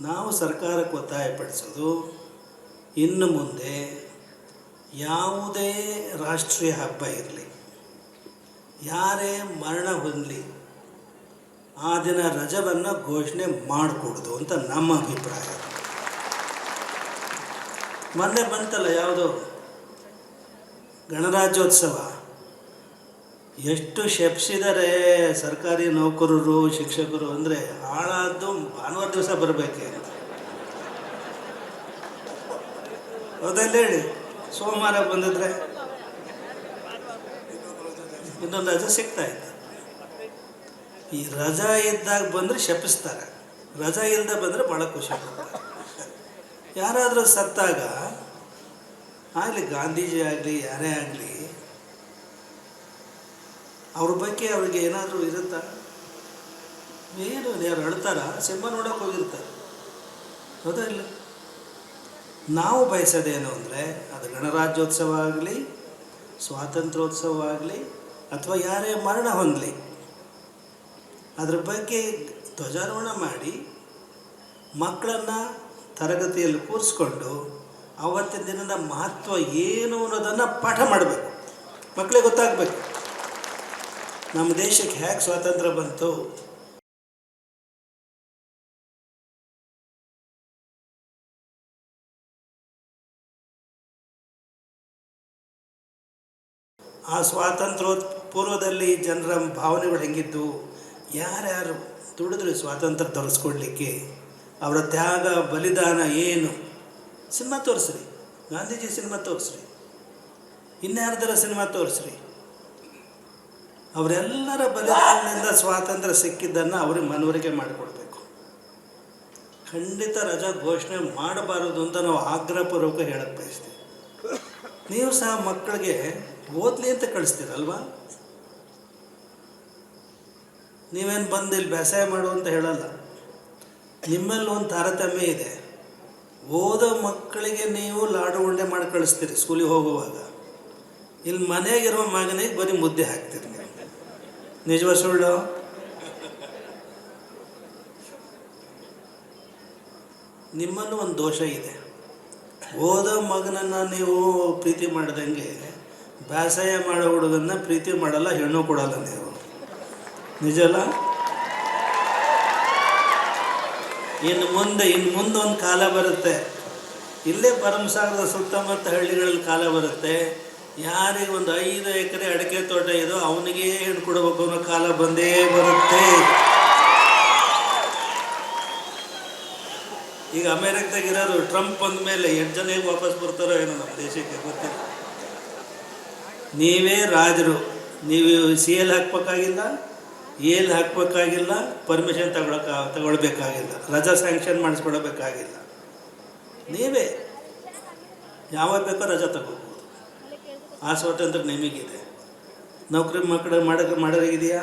ನಾವು ಸರ್ಕಾರಕ್ಕೆ ಒತ್ತಾಯಪಡಿಸೋದು, ಇನ್ನು ಮುಂದೆ ಯಾವುದೇ ರಾಷ್ಟ್ರೀಯ ಹಬ್ಬ ಇರಲಿ, ಯಾರೇ ಮರಣ ಹೊಂದಲಿ, ಆ ದಿನ ರಜವನ್ನು ಘೋಷಣೆ ಮಾಡಿಕೊಡೋದು ಅಂತ ನಮ್ಮ ಅಭಿಪ್ರಾಯ. ಮೊನ್ನೆ ಬಂತಲ್ಲ ಯಾವುದು ಗಣರಾಜ್ಯೋತ್ಸವ? ಎಷ್ಟು ಶಪಿಸಿದರೆ ಸರ್ಕಾರಿ ನೌಕರರು, ಶಿಕ್ಷಕರು ಅಂದರೆ ಹಾಳಾದ್ದು ಭಾನುವಾರ ದಿವಸ ಬರಬೇಕೆ. ಅಂತ ಹೇಳಿ? ಸೋಮವಾರ ಬಂದಿದ್ರೆ ಇನ್ನೊಂದು ರಜೆ ಸಿಗ್ತಾ ಇತ್ತು ಈ ರಜಾ ಇದ್ದಾಗ ಬಂದರೆ ಶಪಿಸ್ತಾರೆ. ರಜಾ ಇಲ್ಲದೆ ಬಂದರೆ ಭಾಳ ಖುಷಿ ಯಾರಾದರೂ ಸತ್ತಾಗ ಆಗಲಿ ಗಾಂಧೀಜಿ ಆಗಲಿ, ಯಾರೇ ಆಗಲಿ, ಅವ್ರ ಬಗ್ಗೆ ಅವ್ರಿಗೆ ಏನಾದರೂ ಇರುತ್ತಾ? ಏನು ಯಾರು ಅಳ್ತಾರ ಸಿಂಹ ನೋಡೋಕೆ ಹೋಗಿರ್ತಾರೆ. ಹೌದಾ ಇಲ್ಲ? ನಾವು ಬಯಸೋದೇನು ಅಂದರೆ, ಅದು ಗಣರಾಜ್ಯೋತ್ಸವ ಆಗಲಿ, ಸ್ವಾತಂತ್ರ್ಯೋತ್ಸವ ಆಗಲಿ, ಅಥವಾ ಯಾರೇ ಮರಣ ಹೊಂದಲಿ, ಅದ್ರ ಬಗ್ಗೆ ಧ್ವಜಾರೋಹಣ ಮಾಡಿ, ಮಕ್ಕಳನ್ನು ತರಗತಿಯಲ್ಲಿ ಕೂರಿಸ್ಕೊಂಡು, ಅವತ್ತಿನ ದಿನದ ಮಹತ್ವ ಏನು ಅನ್ನೋದನ್ನು ಪಾಠ ಮಾಡಬೇಕು. ಮಕ್ಕಳಿಗೆ ಗೊತ್ತಾಗಬೇಕು. ನಮ್ಮ ದೇಶಕ್ಕೆ ಹೇಗೆ ಸ್ವಾತಂತ್ರ್ಯ ಬಂತು. ಆ ಸ್ವಾತಂತ್ರ್ಯ ಪೂರ್ವದಲ್ಲಿ ಜನರ ಭಾವನೆಗಳು ಹೆಂಗಿದ್ದು ಯಾರ್ಯಾರು ದುಡಿದ್ರು ಸ್ವಾತಂತ್ರ್ಯ ತರಿಸ್ಕೊಡ್ಲಿಕ್ಕೆ? ಅವರ ತ್ಯಾಗ, ಬಲಿದಾನ ಏನು? ಸಿನಿಮಾ ತೋರಿಸ್ರಿ. ಗಾಂಧೀಜಿ ಸಿನಿಮಾ ತೋರಿಸ್ರಿ. ಇನ್ಯಾರ್ದರ ಸಿನಿಮಾ ತೋರಿಸ್ರಿ. ಅವರೆಲ್ಲರ ಬಲಿದಾನದಿಂದ ಸ್ವಾತಂತ್ರ್ಯ ಸಿಕ್ಕಿದ್ದನ್ನು ಅವ್ರಿಗೆ ಮನವರಿಕೆ ಮಾಡಿಕೊಡ್ಬೇಕು. ಖಂಡಿತ ರಜಾ ಘೋಷಣೆ ಮಾಡಬಾರದು ಅಂತ ನಾವು ಆಗ್ರಹಪೂರ್ವಕ ಹೇಳಕ್ಕೆ ಬಯಸ್ತೀವಿ. ನೀವು ಸಹ ಮಕ್ಕಳಿಗೆ ಓದ್ಲಿ ಅಂತ ಕಳಿಸ್ತೀರಲ್ವಾ? ನೀವೇನು ಬಂದು ಇಲ್ಲಿ ಬೇಸಾಯ ಮಾಡು ಅಂತ ಹೇಳಲ್ಲ. ನಿಮ್ಮಲ್ಲಿ ಒಂದು ತಾರತಮ್ಯ ಇದೆ. ಓದೋ ಮಕ್ಕಳಿಗೆ ನೀವು ಲಾಡು ಉಂಡೆ ಮಾಡಿ ಕಳಿಸ್ತೀರಿ ಸ್ಕೂಲಿಗೆ ಹೋಗುವಾಗ. ಇಲ್ಲಿ ಮನೆಗಿರೋ ಮಗನಿಗೆ ಬರೀ ಮುದ್ದೆ ಹಾಕ್ತೀರಿ ನೀವು. ನಿಜವ ಸುಳ್ಳು? ನಿಮ್ಮಲ್ಲೂ ಒಂದು ದೋಷ ಇದೆ. ಓದೋ ಮಗನನ್ನು ನೀವು ಪ್ರೀತಿ ಮಾಡ್ದಂಗೆ ಬೇಸಾಯ ಮಾಡೋ ಹುಡುಗನ್ನ ಪ್ರೀತಿ ಮಾಡಲ್ಲ, ಹೆಣ್ಣು ಕೊಡಲ್ಲ ನೀವು. ನಿಜಲ್ಲ ಇನ್ನು ಮುಂದೆ ಇನ್ನು ಮುಂದೆ ಒಂದು ಕಾಲ ಬರುತ್ತೆ. ಇಲ್ಲೇ ಭರಮಸಾಗರದ ಸುತ್ತಮುತ್ತ ಹಳ್ಳಿಗಳಲ್ಲಿ ಕಾಲ ಬರುತ್ತೆ. ಯಾರಿಗೆ ಒಂದು ಐದು ಎಕರೆ ಅಡಿಕೆ ತೋಟ ಇದೋ ಅವನಿಗೆ ಹೆಣ್ಣು ಕೊಡಬೇಕು ಅನ್ನೋ ಕಾಲ ಬಂದೇ ಬರುತ್ತೆ. ಈಗ ಅಮೇರಿಕದಾಗ ಇರೋರು ಟ್ರಂಪ್ ಬಂದ ಮೇಲೆ ಎಷ್ಟು ಜನ ಹೇಗೆ ವಾಪಸ್ ಬರ್ತಾರೋ ಏನೋ ನಮ್ಮ ದೇಶಕ್ಕೆ ಗೊತ್ತಿಲ್ಲ. ನೀವೇ ರಾಜರು. ನೀವು ಸಿ ಎಲ್ ಹಾಕ್ಬೇಕಾಗಿಲ್ಲ ಏಲ್ ಹಾಕ್ಬೇಕಾಗಿಲ್ಲ ಪರ್ಮಿಷನ್ ತಗೊಳಕ, ತಗೊಳ್ಬೇಕಾಗಿಲ್ಲ, ರಜಾ ಸ್ಯಾಂಕ್ಷನ್ ಮಾಡಿಸ್ಕೊಳ್ಬೇಕಾಗಿಲ್ಲ. ನೀವೇ. ಯಾವಾಗ ಬೇಕೋ ರಜಾ ತಗೋಬೋದು. ಆ ಸ್ವಾತಂತ್ರ್ಯ ನಿಮಗಿದೆ. ನೌಕರಿ ಮಕ್ಕಳು ಮಾಡೋಕೆ ಮಾಡೋದಿದೆಯಾ